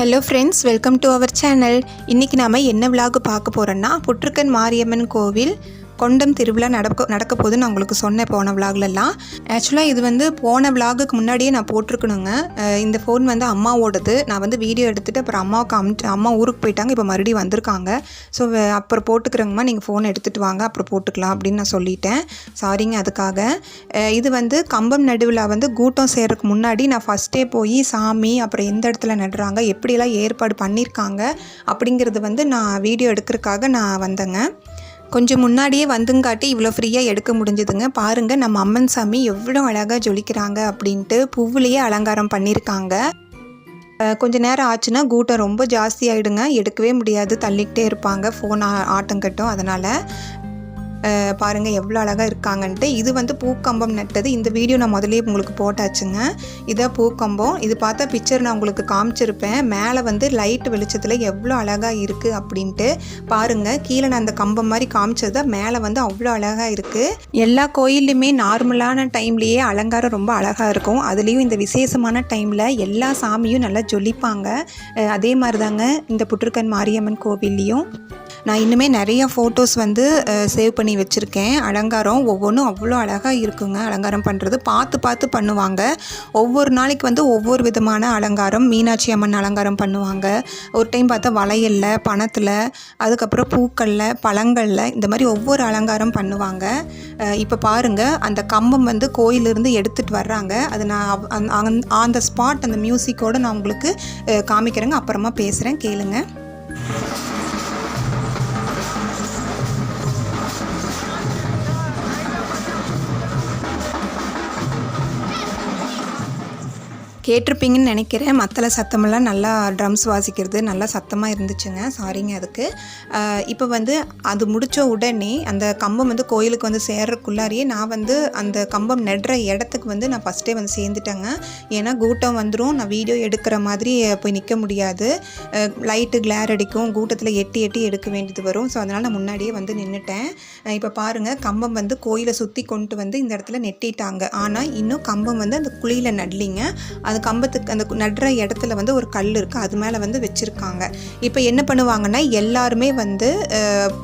Hello friends welcome to our channel இன்றைக்கி நாம் என்ன விலாகு பார்க்க போகிறோன்னா புற்றுக்கன் மாரியம்மன் கோவில் கொண்டம் திருவிழா நடக்க நடக்க போகுது நான் உங்களுக்கு சொன்னேன் போன விலாக்லலாம் ஆக்சுவலாக இது வந்து போன விலாகுக்கு முன்னாடியே நான் போட்டிருக்கணுங்க. இந்த ஃபோன் வந்து அம்மாவோடது. நான் வந்து வீடியோ எடுத்துகிட்டு அப்புறம் அம்மாவுக்கு அமிச்சு அம்மா ஊருக்கு போயிட்டாங்க. இப்போ மறுபடியும் வந்திருக்காங்க. ஸோ அப்புறம் போட்டுக்கிறேங்கம்மா. நீங்கள் ஃபோன் எடுத்துகிட்டு வாங்க. அப்புறம் போட்டுக்கலாம் அப்படின்னு நான் சொல்லிட்டேன். சாரிங்க அதுக்காக. இது வந்து கம்பம் நடுவில் வந்து கூட்டம் சேர்றதுக்கு முன்னாடி நான் ஃபஸ்ட்டே போய் சாமி அப்புறம் எந்த இடத்துல நடுறாங்க எப்படியெல்லாம் ஏற்பாடு பண்ணியிருக்காங்க அப்படிங்கிறது வந்து நான் வீடியோ எடுக்கிறதுக்காக நான் வந்தேங்க. கொஞ்சம் முன்னாடியே வந்துங்காட்டி இவ்வளோ ஃப்ரீயாக எடுக்க முடிஞ்சுதுங்க. பாருங்கள் நம்ம அம்மன் சாமி எவ்வளோ அழகாக ஜொலிக்கிறாங்க அப்படின்ட்டு பூவுலேயே அலங்காரம் பண்ணியிருக்காங்க கொஞ்ச நேரம் ஆச்சுன்னா கூட்டம் ரொம்ப ஜாஸ்தி ஆகிடுங்க எடுக்கவே முடியாது. தள்ளிக்கிட்டே இருப்பாங்க. ஃபோன் ஆட்டம் கட்டும். அதனால் பாருங்கள் எவ்வளோ அழகாக இருக்காங்கன்ட்டு. இது வந்து பூக்கம்பம் நட்டது. இந்த வீடியோ நான் முதலே உங்களுக்கு போட்டாச்சுங்க. இதான் பூக்கம்பம். இது பார்த்தா பிக்சர் நான் உங்களுக்கு காமிச்சிருப்பேன். மேலே வந்து லைட் வெளிச்சத்தில் எவ்வளோ அழகாக இருக்குது அப்படின்ட்டு. பாருங்கள் கீழே நான் அந்த கம்பம் மாதிரி காமிச்சது மேலே வந்து அவ்வளோ அழகாக இருக்குது எல்லா கோயில்லையுமே நார்மலான டைம்லேயே அலங்காரம் ரொம்ப அழகாக இருக்கும். அதுலேயும் இந்த விசேஷமான டைமில் எல்லா சாமியும் நல்லா ஜொலிப்பாங்க. அதே மாதிரி தாங்க இந்த புற்றுக்கன் மாரியம்மன் கோவில்லையும். நான் இன்னுமே நிறைய ஃபோட்டோஸ் வந்து சேவ் பண்ணி வச்சுருக்கேன். அலங்காரம் ஒவ்வொன்றும் அவ்வளோ அழகாக இருக்குங்க. அலங்காரம் பண்ணுறது பார்த்து பார்த்து பண்ணுவாங்க. ஒவ்வொரு நாளைக்கு வந்து ஒவ்வொரு விதமான அலங்காரம் மீனாட்சி அம்மன் அலங்காரம் பண்ணுவாங்க. ஒரு டைம் பார்த்தா வளையல்ல பணத்தில் அதுக்கப்புறம் பூக்களில் பழங்களில் இந்த மாதிரி ஒவ்வொரு அலங்காரம் பண்ணுவாங்க. இப்போ பாருங்கள் அந்த கம்பம் வந்து கோயிலிருந்து எடுத்துகிட்டு வர்றாங்க. அது நான் அந்த- அந்த ஸ்பாட் அந்த மியூசிக்கோடு நான் உங்களுக்கு காமிக்கிறேங்க. அப்புறமா பேசுகிறேன் கேளுங்கள் கேட்டிருப்பீங்கன்னு நினைக்கிறேன். மத்தள சத்தமெல்லாம் நல்லா ட்ரம்ஸ் வாசிக்கிறது நல்லா சத்தமாக இருந்துச்சுங்க. சாரிங்க அதுக்கு. இப்போ வந்து அது முடித்த உடனே அந்த கம்பம் வந்து கோயிலுக்கு வந்து சேர்றக்குள்ளாரியே நான் வந்து அந்த கம்பம் நடுற இடத்துக்கு வந்து நான் ஃபஸ்ட்டே வந்து சேர்ந்துட்டேங்க. ஏன்னா கூட்டம் வந்துடும் நான் வீடியோ எடுக்கிற மாதிரி போய் நிற்க முடியாது. லைட்டு கிளேர் அடிக்கும். கூட்டத்தில் எட்டி எட்டி எடுக்க வேண்டியது வரும். ஸோ அதனால் நான் முன்னாடியே வந்து நின்றுட்டேன் இப்போ பாருங்கள் கம்பம் வந்து கோயிலை சுற்றி கொண்டு வந்து இந்த இடத்துல நெட்டிட்டாங்க. ஆனால் இன்னும் கம்பம் வந்து அந்த குழியில் நடலிங்க. அது கம்பத்துக்கு அந்த நடுற இடத்துல வந்து ஒரு கல் இருக்குது அது மேலே வந்து வச்சுருக்காங்க. இப்போ என்ன பண்ணுவாங்கன்னா எல்லாருமே வந்து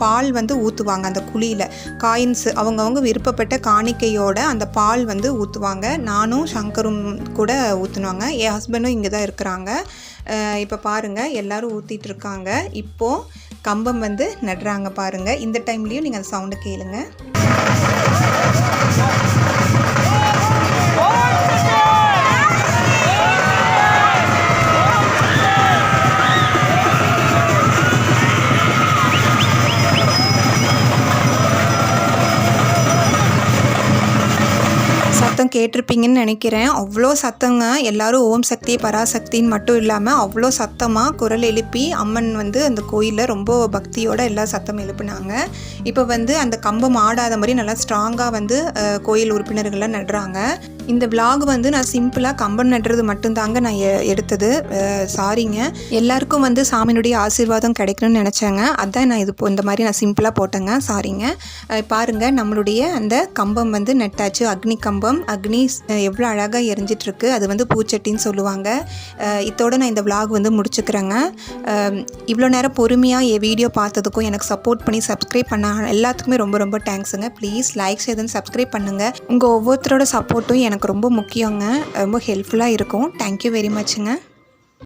பால் வந்து ஊற்றுவாங்க அந்த குழியில். காயின்ஸ் அவங்கவுங்க விருப்பப்பட்ட காணிக்கையோட அந்த பால் வந்து ஊற்றுவாங்க நானும் சங்கரும் கூட ஊற்றுனாங்க என் ஹஸ்பண்டும் இங்கே தான் இருக்கிறாங்க இப்போ பாருங்கள் எல்லோரும் ஊற்றிட்டு இருக்காங்க. இப்போது கம்பம் வந்து நடுறாங்க பாருங்கள் இந்த டைம்லேயும் நீங்கள் அந்த சவுண்டை கேளுங்கள் சத்தம் கேட்டிருப்பீங்கன்னு நினைக்கிறேன். அவ்வளோ சத்தங்க எல்லாரும் ஓம் சக்தி பராசக்தின்னு மட்டும் இல்லாமல் அவ்வளோ சத்தமாக குரல் எழுப்பி அம்மன் வந்து அந்த கோயிலில் ரொம்ப பக்தியோட எல்லா சத்தம் எழுப்புனாங்க. இப்போ வந்து அந்த கம்பம் ஆடாத மாதிரி நல்லா ஸ்ட்ராங்காக வந்து கோயில் உறுப்பினர்கள்லாம் நடுறாங்க. இந்த vlog வந்து நான் சிம்பிளாக கம்பம் நடுறது மட்டும்தாங்க நான் எ- எடுத்தது. சாரிங்க எல்லாருக்கும் வந்து சாமியினுடைய ஆசீர்வாதம் கிடைக்கணும்னு நினச்சேங்க. அதான் நான் இது இந்த மாதிரி நான் சிம்பிளாக போட்டேங்க. சாரிங்க பாருங்கள் நம்மளுடைய அந்த கம்பம் வந்து நட்டாச்சு. அக்னி கம்பம். அக்னி எவ்வளோ அழகாக எரிஞ்சிட்ருக்கு அது வந்து பூச்சட்டின்னு சொல்லுவாங்க. இதோட நான் இந்த vlog வந்து முடிச்சுக்கிறேங்க. இவ்வளோ நேரம் பொறுமையாக என் வீடியோ பார்த்ததுக்கும் எனக்கு சப்போர்ட் பண்ணி சப்ஸ்கிரைப் பண்ண எல்லாத்துக்குமே ரொம்ப ரொம்ப தேங்க்ஸுங்க ப்ளீஸ் லைக் செய்து சப்ஸ்கிரைப் பண்ணுங்கள் உங்கள் ஒவ்வொருத்தரோட சப்போர்ட்டும் எனக்கு ரொம்ப முக்கியங்க. ரொம்ப ஹெல்ப்ஃபுல்லாக இருக்கும். Thank you very மச்ங்க